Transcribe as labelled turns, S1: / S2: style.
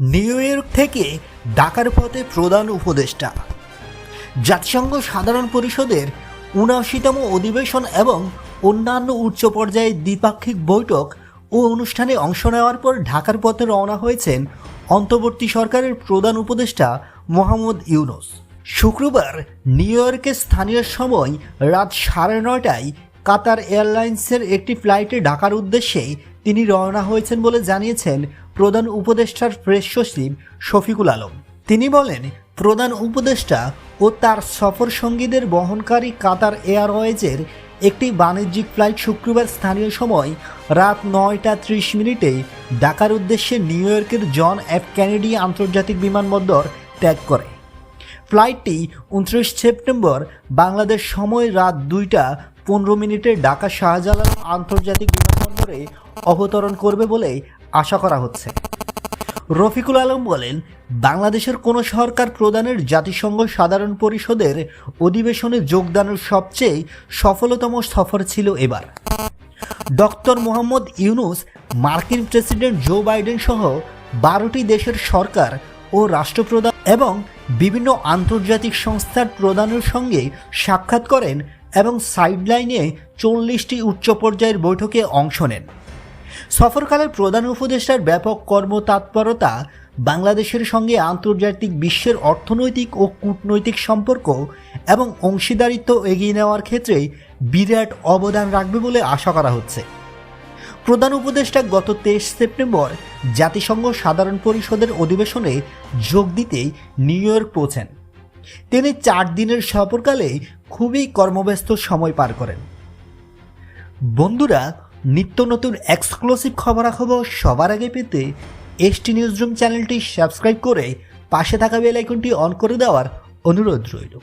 S1: New York থেকে ঢাকার পথে প্রধান উপদেষ্টা। জাতিসংঘ সাধারণ পরিষদের উনআশিতম অধিবেশন এবং অন্যান্য উচ্চ পর্যায়ে দ্বিপাক্ষিক বৈঠক ও অনুষ্ঠানে অংশ নেওয়ার পর ঢাকার পথে রওনা হয়েছেন অন্তর্বর্তী সরকারের প্রধান উপদেষ্টা মোহাম্মদ ইউনুস। শুক্রবার নিউ ইয়র্কে স্থানীয় সময় রাত সাড়ে নয়টায় কাতার এয়ারলাইন্সের একটি ফ্লাইটে ঢাকার উদ্দেশ্যে তিনি রওনা হয়েছেন বলে জানিয়েছেন প্রধান উপদেষ্টার প্রেস সচিব শফিকুল আলম। তিনি বলেন, প্রধান উপদেষ্টা ও তার সফর সঙ্গীদের বহনকারী কাতার এয়ারওয়েজের একটি বাণিজ্যিক ফ্লাইট শুক্রবার স্থানীয় সময় রাত নয়টা ত্রিশ মিনিটে ঢাকার উদ্দেশ্যে নিউ ইয়র্কের জন এফ কেনেডি আন্তর্জাতিক বিমানবন্দর ত্যাগ করে। ফ্লাইটটি উনত্রিশ সেপ্টেম্বর বাংলাদেশ সময় রাত দুইটা পনেরো মিনিটে ঢাকা শাহজালাল আন্তর্জাতিক বিমানবন্দরে অবতরণ করবে বলে আশা করা হচ্ছে। রফিকুল আলম বলেন, বাংলাদেশের কোনো সরকার প্রধানের জাতিসংঘ সাধারণ পরিষদের অধিবেশনে যোগদানের সবচেয়ে সফলতম সফর ছিল এবার। ডক্টর মোহাম্মদ ইউনুস, মার্কিন প্রেসিডেন্ট জো বাইডেন সহ বারোটি দেশের সরকার ও রাষ্ট্রপ্রধান এবং বিভিন্ন আন্তর্জাতিক সংস্থার প্রধানের সঙ্গে সাক্ষাৎ করেন এবং সাইডলাইনে চল্লিশটি উচ্চ পর্যায়ের বৈঠকে অংশ নেন। সফরকালে প্রধান উপদেষ্টার ব্যাপক কর্মতৎপরতা, বাংলাদেশের সঙ্গে আন্তর্জাতিক বিশ্বের অর্থনৈতিক ও কূটনৈতিক সম্পর্ক এবং অংশীদারিত্ব এগিয়ে নেওয়ার ক্ষেত্রে বিরাট অবদান রাখবে বলে আশা করা হচ্ছে। প্রধান উপদেষ্টা গত তেইশ সেপ্টেম্বর জাতিসংঘ সাধারণ পরিষদের অধিবেশনে যোগ দিতে নিউ ইয়র্ক পৌঁছেন। তিনি চার দিনের সফরকালে খুবই কর্মব্যস্ত সময় পার করেন। বন্ধুরা, নিত্য নতুন এক্সক্লুসিভ খবরাখবর সবার আগে পেতে এসটি নিউজ রুম চ্যানেলটি সাবস্ক্রাইব করে পাশে থাকা বেল আইকনটি অন করে দেওয়ার অনুরোধ রইল।